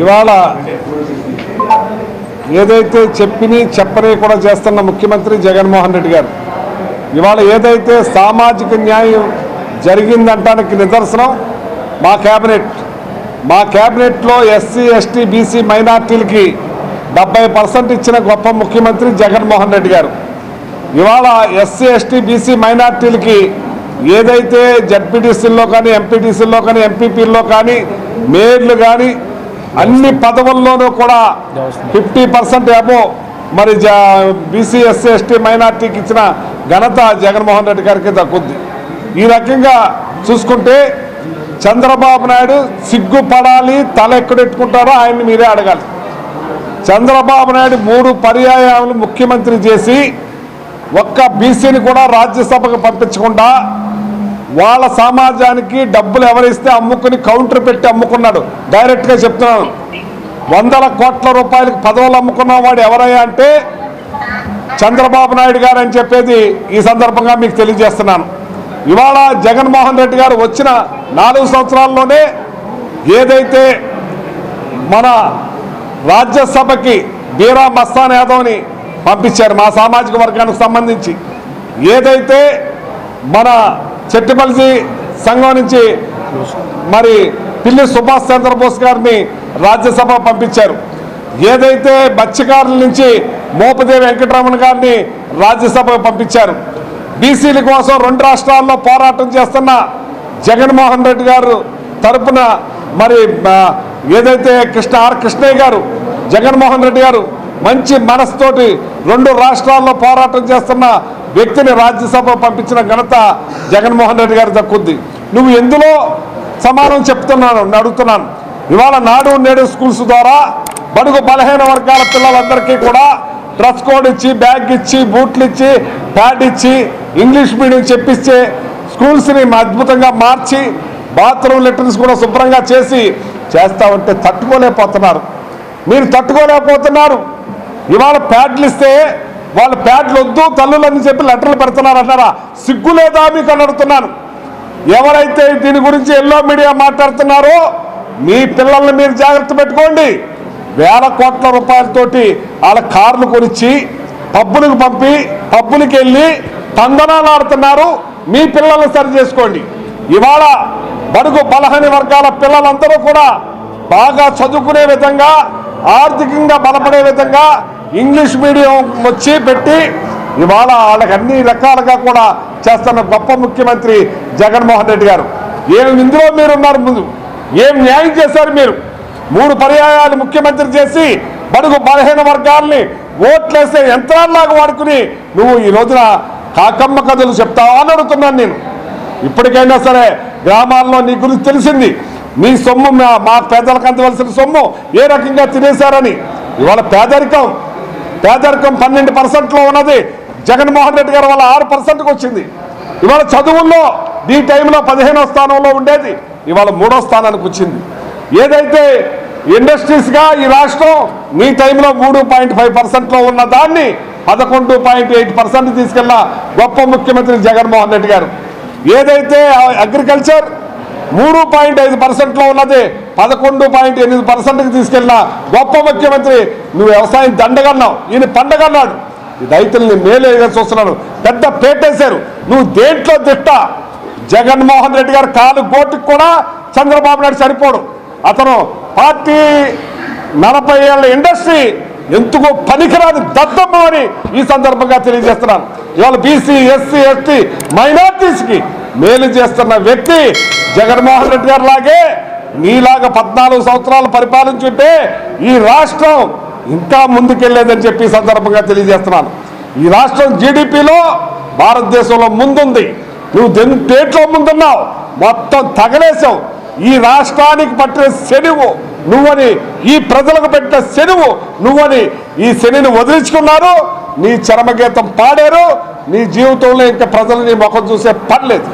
ఇవాళ ఏదైతే చెప్పిని చెప్పని కూడా చేస్తున్న ముఖ్యమంత్రి జగన్మోహన్ రెడ్డి గారు ఇవాళ ఏదైతే సామాజిక న్యాయం జరిగిందంటానికి నిదర్శనం మా క్యాబినెట్. మా క్యాబినెట్లో ఎస్సీ ఎస్టీ బీసీ మైనార్టీలకి డెబ్బై పర్సెంట్ ఇచ్చిన గొప్ప ముఖ్యమంత్రి జగన్మోహన్ రెడ్డి గారు. ఇవాళ ఎస్సీ ఎస్టీ బీసీ మైనార్టీలకి ఏదైతే జడ్పీటీసీల్లో కానీ ఎంపీటీసీల్లో కానీ ఎంపీపీల్లో కానీ మేయర్లు కానీ అన్ని పదవుల్లోనూ కూడా ఫిఫ్టీ పర్సెంట్ అబో మరి బీసీ ఎస్సీ ఎస్టీ మైనార్టీకి ఇచ్చిన ఘనత జగన్మోహన్ రెడ్డి గారికి దక్కుద్ది. ఈ రకంగా చూసుకుంటే చంద్రబాబు నాయుడు సిగ్గుపడాలి తల ఎక్కడెట్టుకుంటారో ఆయన్ని మీరే అడగాలి. చంద్రబాబు నాయుడు మూడు పర్యాయాలు ముఖ్యమంత్రి చేసి ఒక్క బీసీని కూడా రాజ్యసభకు పంపించకుండా వాళ్ళ సమాజానికి డబ్బులు ఎవరిస్తే అమ్ముకుని కౌంటర్ పెట్టి అమ్ముకున్నాడు. డైరెక్ట్గా చెప్తున్నాను. వందల కోట్ల రూపాయలకు పదవులు అమ్ముకున్న వాడు ఎవరయ్యా అంటే చంద్రబాబు నాయుడు గారు అని చెప్పేది ఈ సందర్భంగా మీకు తెలియజేస్తున్నాను. ఇవాళ జగన్మోహన్ రెడ్డి గారు వచ్చిన నాలుగు సంవత్సరాల్లోనే ఏదైతే మన రాజ్యసభకి బీరా మస్తాన్ యాదవ్ని పంపించారు మా సామాజిక వర్గానికి సంబంధించి. ఏదైతే మన చెట్టిపల్సి సంఘం నుంచి మరి పిల్లి సుభాష్ చంద్రబోస్ గారిని రాజ్యసభ పంపించారు. ఏదైతే మత్స్యకారుల నుంచి మోపదేవి వెంకటరమణ గారిని రాజ్యసభ పంపించారు. బీసీల కోసం రెండు రాష్ట్రాల్లో పోరాటం చేస్తున్న జగన్మోహన్ రెడ్డి గారు తరపున మరి ఏదైతే కృష్ణ ఆర్ కృష్ణయ్య గారు జగన్మోహన్ రెడ్డి గారు మంచి మనసుతోటి రెండు రాష్ట్రాల్లో పోరాటం చేస్తున్న వ్యక్తిని రాజ్యసభ పంపించిన ఘనత జగన్మోహన్ రెడ్డి గారు దక్కుద్ది నువ్వు ఎందులో సమానం చెప్తున్నాను? అడుగుతున్నాను. ఇవాళ నాడు నేడు స్కూల్స్ ద్వారా బడుగు బలహీన వర్గాల పిల్లలందరికీ కూడా డ్రెస్ కోడ్ ఇచ్చి బ్యాగ్ ఇచ్చి బూట్లు ఇచ్చి ప్యాడ్ ఇచ్చి ఇంగ్లీష్ మీడియం చెప్పిస్తే స్కూల్స్ని అద్భుతంగా మార్చి బాత్రూమ్ లెటర్స్ కూడా శుభ్రంగా చేసి చేస్తా ఉంటే తట్టుకోలేకపోతున్నారు. మీరు తట్టుకోలేకపోతున్నారు. ఇవాళ ప్యాడ్లు ఇస్తే వాళ్ళ ప్యాడ్లు వద్దు తల్లులు అని చెప్పి లెటర్లు పెడుతున్నారు అంటారా సిగ్గు లేదా మీకు అని అడుగుతున్నాను. ఎవరైతే దీని గురించి ఎల్లో మీడియా మాట్లాడుతున్నారో మీ పిల్లల్ని మీరు జాగ్రత్త పెట్టుకోండి. వేల కోట్ల రూపాయలతోటి వాళ్ళ కార్లు కొనిచ్చి పబ్బులకు పంపి పబ్బులకి వెళ్ళి తందనాలు ఆడుతున్నారు. మీ పిల్లల్ని సరి చేసుకోండి. ఇవాళ బడుగు బలహని వర్గాల పిల్లలందరూ కూడా బాగా చదువుకునే విధంగా ఆర్థికంగా బలపడే విధంగా ఇంగ్లీష్ మీడియం వచ్చి పెట్టి ఇవాళ వాళ్ళకి అన్ని రకాలుగా కూడా చేస్తున్న గొప్ప ముఖ్యమంత్రి జగన్మోహన్ రెడ్డి గారు. ఏమి ఇందులో మీరున్నారు ముందు? ఏం న్యాయం చేశారు మీరు? మూడు పర్యాయాలు ముఖ్యమంత్రి చేసి బడుగు బలహీన వర్గాల్ని ఓట్లేసే యంత్రాల్లాగా వాడుకుని నువ్వు ఈ రోజున కాకమ్మ కథలు చెప్తావా అని అడుగుతున్నాను నేను. ఇప్పటికైనా సరే గ్రామాల్లో నీ గురించి తెలిసింది. మీ సొమ్ము మా- మా పేదలకు అందవలసిన సొమ్ము ఏ రకంగా తినేశారని. ఇవాళ పేదరికం. పేదరికం పన్నెండు పర్సెంట్లో ఉన్నది. జగన్మోహన్ రెడ్డి గారు వాళ్ళ ఆరు పర్సెంట్కి వచ్చింది. ఇవాళ చదువుల్లో ఈ టైంలో పదిహేనో స్థానంలో ఉండేది. ఇవాళ మూడో స్థానానికి వచ్చింది. ఏదైతే ఇండస్ట్రీస్గా ఈ రాష్ట్రం మీ టైంలో మూడు పాయింట్ ఫైవ్ పర్సెంట్లో ఉన్న దాన్ని పదకొండు పాయింట్ ఎయిట్ పర్సెంట్ తీసుకెళ్ళిన గొప్ప ముఖ్యమంత్రి జగన్మోహన్ రెడ్డి గారు. ఏదైతే అగ్రికల్చర్ మూడు పాయింట్ ఐదు పర్సెంట్లో ఉన్నది. పదకొండు పాయింట్ ఎనిమిది పర్సెంట్కి తీసుకెళ్ళిన గొప్ప ముఖ్యమంత్రి. నువ్వు వ్యవసాయం దండగన్నావు. ఈయన పండగన్నాడు. రైతుల్ని మేలేగా చూస్తున్నాను పెద్ద పేటేశారు. నువ్వు దేంట్లో తిట్ట జగన్మోహన్ రెడ్డి గారు కాలు గోటుకు కూడా చంద్రబాబు నాయుడు సరిపోడు. అతను పార్టీ నలభై ఏళ్ళ ఇండస్ట్రీ. ఎందుకో పనికిరాదు దద్దమ్మ అని ఈ సందర్భంగా తెలియజేస్తున్నాను. ఇవాళ బీసీ ఎస్సీ ఎస్టీ మైనార్టీస్కి మేలు చేస్తున్న వ్యక్తి జగన్మోహన్ రెడ్డి గారు లాగే నీలాగా పద్నాలుగు సంవత్సరాలు పరిపాలించుంటే ఈ రాష్ట్రం ఇంకా ముందుకెళ్ళేదని చెప్పి సందర్భంగా తెలియజేస్తున్నాను. ఈ రాష్ట్రం జీడిపిలో భారతదేశంలో ముందుంది. నువ్వు దేంట్లో ముందున్నావు? మొత్తం తగలేసావు ఈ రాష్ట్రానికి పట్టిన శనివు నువ్వని ఈ ప్రజలకు పెట్టిన శనివు నువ్వని ఈ శనిని వదిలించుకున్నారు. నీ చరమగీతం పాడారు నీ జీవితంలో ఇంకా ప్రజలు నీ ముఖం చూసే పర్లేదు